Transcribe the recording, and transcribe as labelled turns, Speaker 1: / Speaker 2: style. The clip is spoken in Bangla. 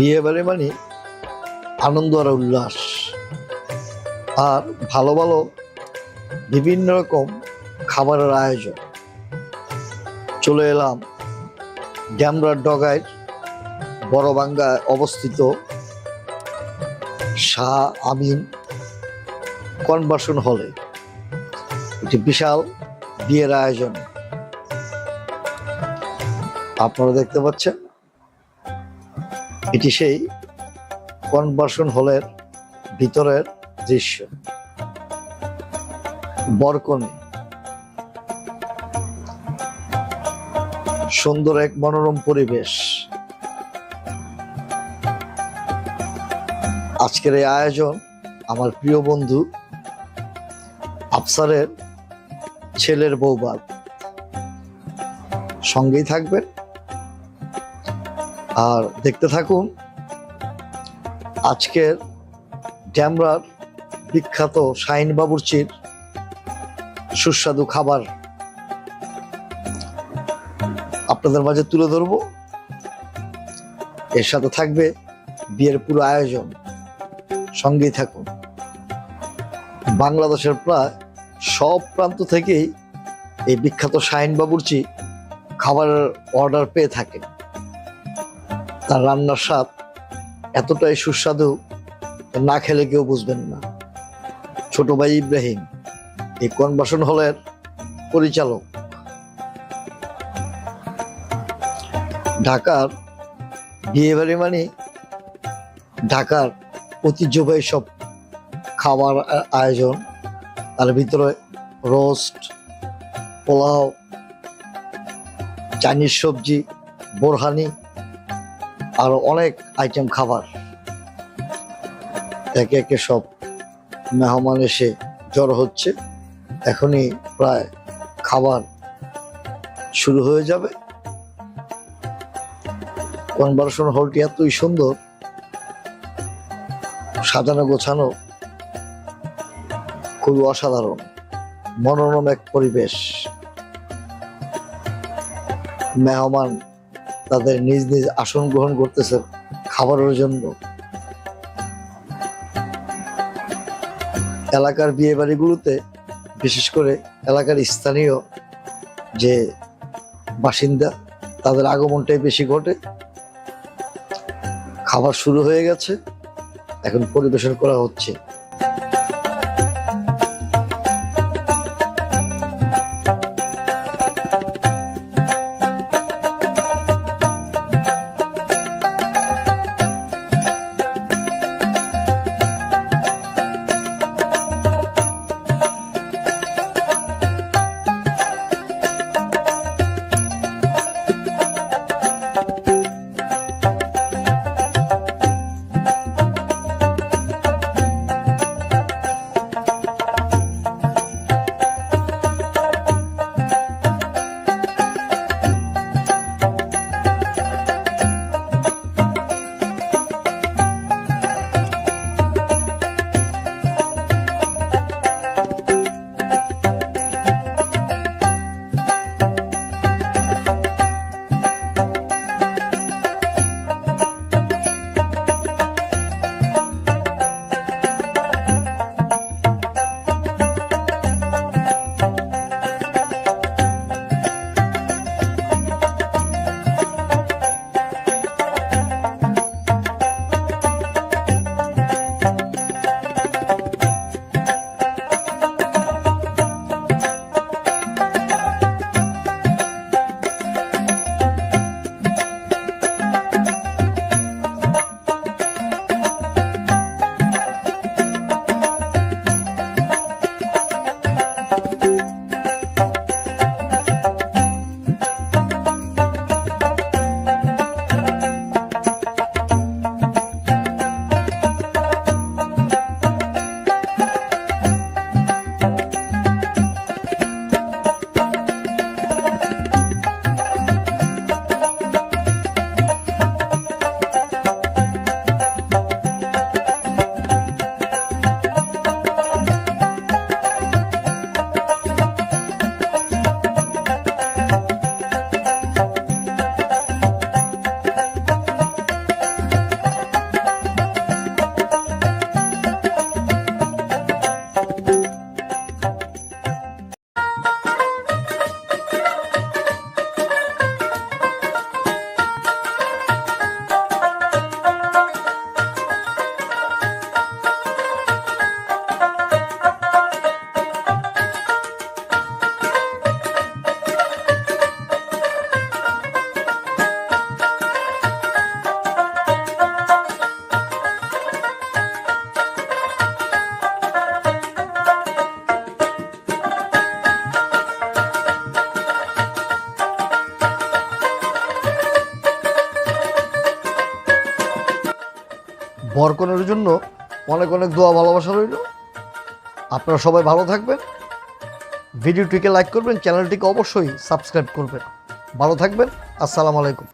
Speaker 1: বিয়ে বাড়ি মানে আনন্দ আর উল্লাস। আর ভালো ভালো বিভিন্ন রকম খাবারের আয়োজন। চলে এলাম ড্যামরার ডগায়, বড়বাঙ্গায় অবস্থিত শাহ আমিন কনভার্সন হলে। একটি বিশাল বিয়ের আয়োজন। আপনারা দেখতে পাচ্ছেন এটি সেই কনভার্সন হলের ভিতরের দৃশ্য। বরকনে। সুন্দর এক মনোরম পরিবেশ। আজকের এই আয়োজন আমার প্রিয় বন্ধু আফসারের ছেলের বৌবাদ সঙ্গেই থাকবেন। আর দেখতে থাকুন, আজকের ড্যামরার বিখ্যাত শাহিন বাবুর্চির সুস্বাদু খাবার আপনাদের মাঝে তুলে ধরবো। এর সাথে থাকবে বিয়ের পুরো আয়োজন। সঙ্গেই থাকুন। বাংলাদেশের প্রায় সব প্রান্ত থেকেই এই বিখ্যাত শাহিন বাবুর্চি খাবারের অর্ডার পেয়ে থাকে তার রান্নার স্বাদ এতটাই সুস্বাদু না খেলে কেউ বুঝবেন না। ছোট ভাই ইব্রাহিম, এই কনভার্সন হলের পরিচালক। ঢাকার বিয়ে বাড়ি মানে ঢাকার ঐতিহ্যবাহী সব খাবার আয়োজন। তার ভিতরে রোস্ট, পোলাও, চাইনিজ সবজি, বোরহানি আরও অনেক আইটেম খাবার। একে একে সব মেহমান এসে জড়ো হচ্ছে। এখনই প্রায় খাবার শুরু হয়ে যাবে। কনভারশন হলটি এতই সুন্দর, সাজানো গোছানো খুবই অসাধারণ, মনোরম এক পরিবেশ। মেহমান তাদের নিজ নিজ আসন গ্রহণ করতেছে খাবারের জন্য। এলাকার বিয়ে বাড়িগুলোতে বিশেষ করে এলাকার স্থানীয় যে বাসিন্দা, তাদের আগমনটাই বেশি ঘটে। খাবার শুরু হয়ে গেছে, এখন পরিবেশন করা হচ্ছে। বরকনের জন্য অনেক অনেক দোয়া ভালোবাসা রইল। আপনারা সবাই ভালো থাকবেন। ভিডিওটিকে লাইক করবেন, চ্যানেলটিকে অবশ্যই সাবস্ক্রাইব করবেন। ভালো থাকবেন। আসসালামু আলাইকুম।